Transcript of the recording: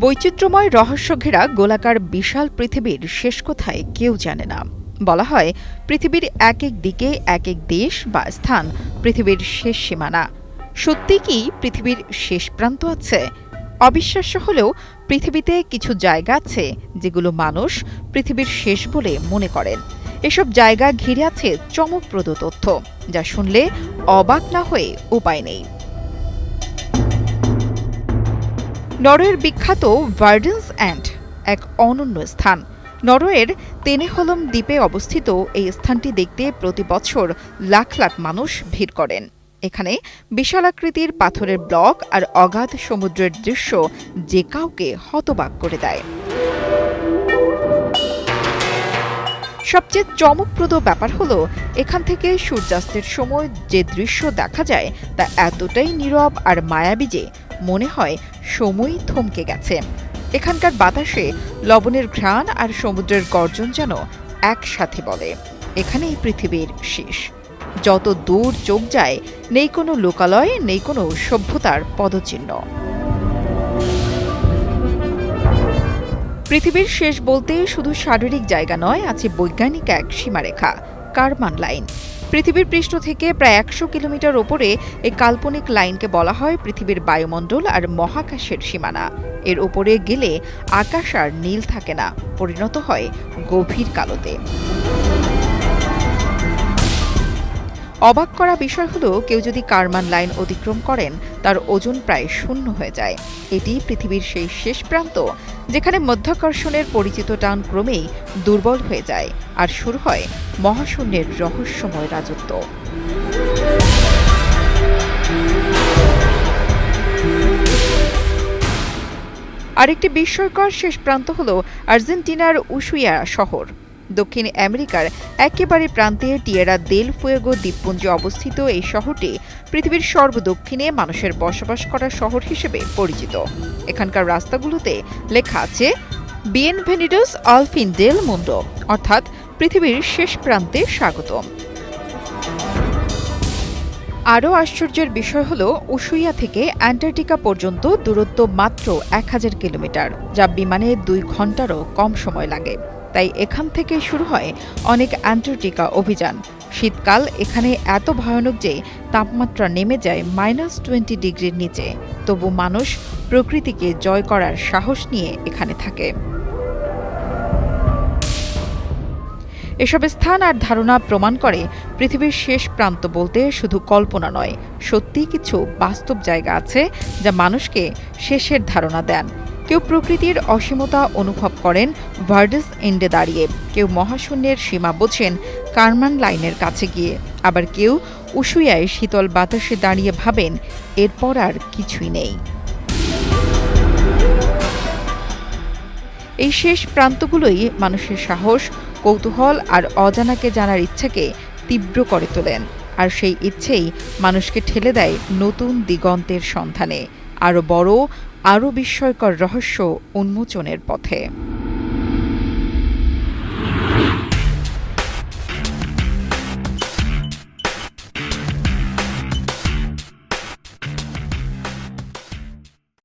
বৈচিত্র্যময় রহস্য ঘেরা গোলাকার বিশাল পৃথিবীর শেষ কোথায় কেউ জানে না। বলা হয়, পৃথিবীর এক এক দিকে এক এক দেশ বা স্থান পৃথিবীর শেষ সীমানা। সত্যি কি পৃথিবীর শেষ প্রান্ত আছে? অবিশ্বাস্য হলেও পৃথিবীতে কিছু জায়গা আছে যেগুলো মানুষ পৃথিবীর শেষ বলে মনে করেন। এসব জায়গা ঘিরে আছে চমকপ্রদ তথ্য, যা শুনলে অবাক না হয়ে উপায় নেই। নরওয়ের বিখ্যাত ভার্ডেন্স অ্যান্ড এক অনন্য স্থান। নরওয়ের তেনেহলম দ্বীপে অবস্থিত এই স্থানটি দেখতে প্রতি বছর লাখ লাখ মানুষ ভিড় করেন। এখানে বিশালাকৃতির পাথরের ব্লক আর অগাধ সমুদ্রের দৃশ্য যে কাউকে হতবাক করে দেয়। সবচেয়ে চমকপ্রদ ব্যাপার হলো, এখান থেকে সূর্যাস্তের সময় যে দৃশ্য দেখা যায় তা এতটাই নীরব আর মায়াবী যে মনে হয় সময় থমকে গেছে। এখানকার বাতাসে লবণের ঘ্রাণ আর সমুদ্রের গর্জন যেন একসাথে বলে। এখানেই পৃথিবীর শেষ। যত দূর চোখ যায়, নেই কোনো লোকালয়, নেই কোনো সভ্যতার পদচিহ্ন। পৃথিবীর শেষ বলতে শুধু শারীরিক জায়গা নয়, আছে বৈজ্ঞানিক এক সীমারেখা কারমান লাইন। পৃথিবীর পৃষ্ঠ থেকে প্রায় একশো কিলোমিটার ওপরে এই কাল্পনিক লাইনকে বলা হয় পৃথিবীর বায়ুমণ্ডল আর মহাকাশের সীমানা। এর ওপরে গেলে আকাশ আর নীল থাকে না, পরিণত হয় গভীর কালোতে। অবাক করা বিষয় হলো, কেউ যদি কারমান লাইন অতিক্রম করেন, তার ওজন প্রায় শূন্য হয়ে যায়। এটি পৃথিবীর সেই শেষ প্রান্ত, যেখানে মধ্যাকর্ষণের পরিচিত টান ক্রমেই দুর্বল হয়ে যায় আর শুরু হয় মহাশূন্যের রহস্যময় রাজত্ব। আরেকটি বিস্ময়কর শেষ প্রান্ত হল আর্জেন্টিনার উশুইয়া শহর। দক্ষিণ আমেরিকার একেবারে প্রান্তে টিয়েরা দেল ফুয়েগো দ্বীপপুঞ্জে অবস্থিত এই শহরটি পৃথিবীর সর্বদক্ষিণে মানুষের বসবাস করা শহর হিসেবে পরিচিত। এখানকার রাস্তাগুলোতে লেখা আছে বিয়েনভেনিডোস আলফিন ডেল মুন্ডো অর্থাৎ পৃথিবীর শেষ প্রান্তে স্বাগতম। আরও আশ্চর্যের বিষয় হল, উশুইয়া থেকে অ্যান্টার্কটিকা পর্যন্ত দূরত্ব মাত্র এক হাজার কিলোমিটার, যা বিমানে দুই ঘন্টারও কম সময় লাগে। তাই এখান থেকে শুরু হয় অনেক অ্যান্টার্কটিকা অভিযান। শীতকাল এখানে এত ভয়ানক যে তাপমাত্রা নেমে যায় মাইনাস টোয়েন্টি ডিগ্রির নিচে। তবু মানুষ প্রকৃতিকে জয় করার সাহস নিয়ে এখানে থাকে। এসব স্থান আর ধারণা প্রমাণ করে পৃথিবীর শেষ প্রান্ত বলতে শুধু কল্পনা নয় সত্যি কিছু বাস্তব জায়গা আছে যা মানুষকে শেষের ধারণা দেন। কেউ প্রকৃতির অসীমতা অনুভব করেন ভার্ডেস এন্ডে দাঁড়িয়ে। কেউ মহাশূন্যের সীমা বোঝেন কারমান লাইনের কাছে গিয়ে। আবার কেউ উশুয়ায় শীতল বাতাসে দাঁড়িয়ে ভাবেন, এরপর আর কিছুই নেই। এই শেষ প্রান্তগুলোই মানুষের সাহস, কৌতূহল আর অজানাকে জানার ইচ্ছাকে তীব্র করে তোলেন। আর সেই ইচ্ছেই মানুষকে ঠেলে দেয় নতুন দিগন্তের সন্ধানে। আরও বড় আরও বিস্ময়কর রহস্য উন্মোচনের পথে।